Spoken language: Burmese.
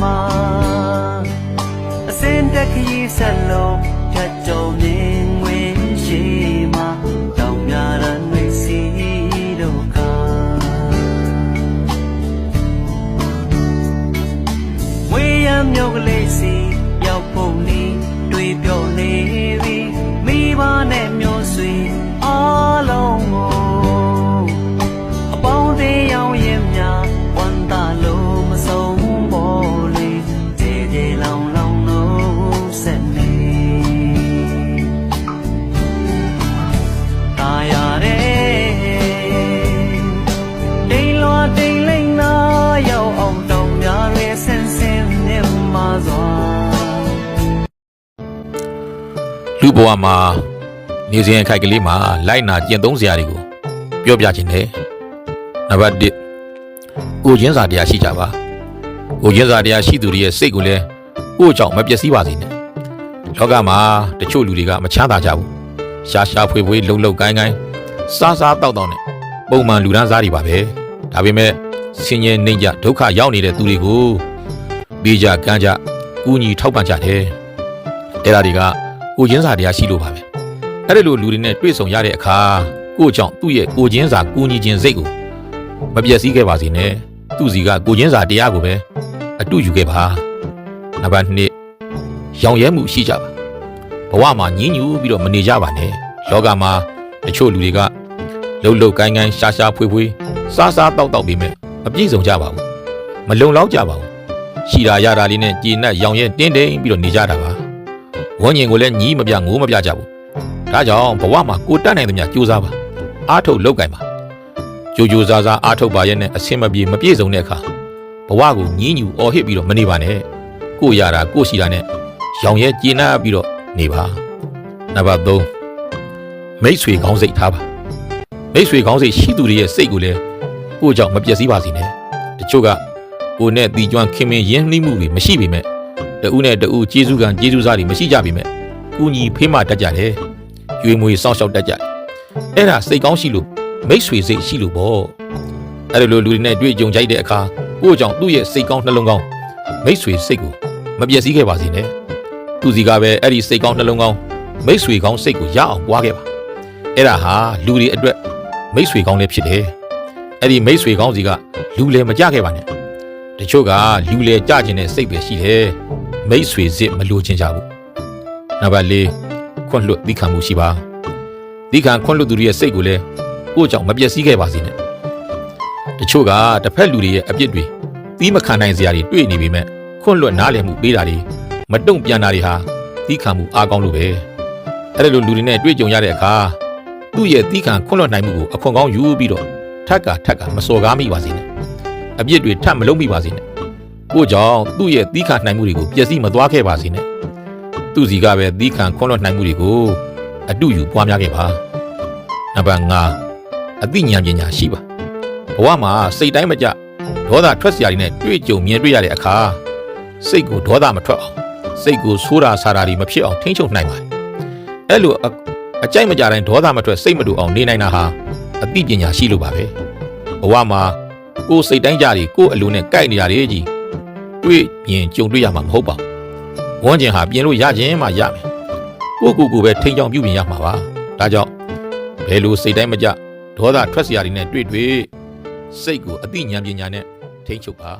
မှာအစင်တက်ခရီးဆက်လုံးဖြတ်ကြုံနေငွေရှိမှာတောင်များရနှိမ့်စီတို့ကငွေရမြုပ်ကလေးစီရောက်ဖို့နေတွေ့ပြော လူဘဝမှာနေစဉ်အခိုက်ကလေးမှာလိုက်နာကျင့်သုံးစရာတွေကိုပြောပြခြင်းတယ်နံပါတ်1ကိုချင်းစာတရားရှိကြပါကိုချင်းစာတရားရှိသူတွေရဲ့စိတ်ကိုလည်းကိုယ့်ကြောင့်မပျက်စီးပါစေနဲ့လောကမှာတချို့လူတွေကမချမ်းသာကြဘူးရှားရှားဖွေဖွေလှုပ်လှုပ်ကိုင်းကိုင်းစားစားတောက်တောက်နဲ့ပုံမှန်လူဒန်းစားတွေပါပဲဒါပေမဲ့ဆင်းရဲနှိမ့်ကြဒုက္ခရောက်နေတဲ့သူတွေကိုပေးကြကမ်းကြကူညီထောက်ပံ့ကြတယ်အဲ့ဒါတွေက ကိုချင်းစာတရားရှိလို့ပါပဲအဲ့ဒီလိုလူတွေနဲ့တွေ့ဆုံရတဲ့အခါကို့ကြောင့်သူ့ရဲ့ကိုချင်းစာကူညီခြင်းစိတ်ကိုမပြည့်စည်ခဲ့ပါစေနဲ့သူ့စီကကိုချင်းစာတရားကိုပဲအတူယူခဲ့ပါနံပါတ်2ရောင်ရဲမှုရှိကြပါဘဝမှာညှဉ်းညူပြီးတော့မနေကြပါနဲ့လောကမှာတချို့လူတွေကလှုပ်လှုပ်ကိုင်းကိုင်းရှားရှားဖွေးဖွေးစားစားတောက်တောက်ပြီးမဲ့မပြည့်စုံကြပါဘူးမလုံလောက်ကြပါဘူးရှိတာရတာလေးနဲ့ကြည်နက်ရောင်ရဲတင်းတင်းပြီးတော့နေကြတာပါ ဝန်းကျင်ကိုလည်းညီးမပြငိုးမပြကြဘူးဒါကြောင့်ဘဝမှာကိုတက်နိုင်သမျှကြိုးစားပါအားထုတ်လောက်ကင်ပါကြိုးကြိုးစားစားအားထုတ်ပါရဲ့နဲ့အဆင်မပြေမပြည့်စုံတဲ့အခါဘဝကိုညီးညူအော်ဟစ်ပြီးတော့မနေပါနဲ့ကိုရတာကိုရှိတာနဲ့ရောင်ရဲကျေနပ်ပြီးတော့နေပါနံပါတ်3မိတ်ဆွေကောင်းစိတ်ထားပါမိတ်ဆွေကောင်းစိတ်ရှိသူတွေရဲ့စိတ်ကိုလည်းကိုကြောင့်မပျက်စီးပါစေနဲ့တချို့ကကိုနဲ့တီကျွမ်းခင်မင်ရင်းနှီးမှုတွေမရှိပေမဲ့ တဦးနဲ့တဦးကျေးဇူးကံကျေးဇူးစားတွေမရှိကြပေမဲ့ကုညီဖေးမတတ်ကြတယ်။ကျွေးမွေစောင့်ရှောက်တတ်ကြတယ်။အဲ့ဒါစိတ်ကောင်းရှိလို့မိတ်ဆွေစိတ်ရှိလို့ပေါ့။အဲ့လိုလူတွေနဲ့တွေ့ကြုံကြိုက်တဲ့အခါကိုယ့်ကြောင့်သူ့ရဲ့စိတ်ကောင်းနှလုံးကောင်းမိတ်ဆွေစိတ်ကိုမပြည့်စည်ခဲ့ပါစေနဲ့။သူစီကပဲအဲ့ဒီစိတ်ကောင်းနှလုံးကောင်းမိတ်ဆွေကောင်းစိတ်ကိုရအောင်ပွားခဲ့ပါ။အဲ့ဒါဟာလူတွေအတွက်မိတ်ဆွေကောင်းလည်းဖြစ်တယ်။အဲ့ဒီမိတ်ဆွေကောင်းစီကလူလည်းမကြခဲ့ပါနဲ့။တချို့ကလူလေကြခြင်းတဲ့စိတ်ပဲရှိတယ်။ မိတ်ဆွေစစ်မလိုချင်ကြဘူး။နံပါတ်၄ခွန့်လွတ်သီးခံမှုရှိပါ။သီးခံခွန့်လွတ်သူတွေရဲ့စိတ်ကိုလည်းကိုယ့်ကြောင့်မပျက်စီးခဲ့ပါစေနဲ့။တချို့ကတစ်ဖက်လူတွေရဲ့အပြစ်တွေသီးမခံနိုင်စရာတွေတွေ့နေပေမဲ့ခွန့်လွတ်နားလည်မှုပေးတာတွေမတုံ့ပြန်တာတွေဟာသီးခံမှုအားကောင်းလို့ပဲ။အဲ့ဒါလိုလူတွေနဲ့တွေ့ကြုံရတဲ့အခါသူ့ရဲ့သီးခံခွန့်လွတ်နိုင်မှုကိုအခွင့်ကောင်းယူပြီးတော့ထက်ကထက်ကမစော်ကားမိပါစေနဲ့။အပြစ်တွေထပ်မလုပ်မိပါစေနဲ့။ ကိုကြောင့်သူ့ရဲ့သီးခံနိုင်မှုတွေကိုပျက်စီးမသွားခဲ့ပါစေနဲ့။သူ့စီကပဲသီးခံခွန့်လွတ်နိုင်မှုတွေကိုအတူယူပွားများခဲ့ပါ။နံပါတ်5အသိဉာဏ်ပညာရှိပါ။ဘဝမှာစိတ်တိုင်းမကြဒေါသထွက်စရာတွေနဲ့တွေ့ကြုံမြင်တွေ့ရတဲ့အခါစိတ်ကိုဒေါသမထွက်အောင်စိတ်ကိုဆိုးတာဆာတာတွေမဖြစ်အောင်ထိန်းချုပ်နိုင်ပါတယ်။အဲ့လိုအအကြိုက်မကြတိုင်းဒေါသမထွက်စိတ်မတူအောင်နေနိုင်တာဟာအသိပညာရှိလို့ပါပဲ။ဘဝမှာကိုယ်စိတ်တိုင်းကြတွေကိုယ်အလိုနဲ့ကြိုက်နေတာတွေကြီး တွေ့ရင်ကြုံတွေ့ရမှာမဟုတ်ပါဘူး။ဝန်းကျင်ဟာပြင်လို့ရခြင်းမှရမယ်။ကိုယ့်ကိုယ်ကိုယ်ပဲထိန်းချောင်းပြုပြင်ရမှာပါ။ဒါကြောင့်ဘယ်လိုစိတ်တိုင်းမကြဒေါသထွက်စရာတွေနဲ့တွေ့တွေ့စိတ်ကိုအသိဉာဏ်ပညာနဲ့ထိန်းချုပ်ပါ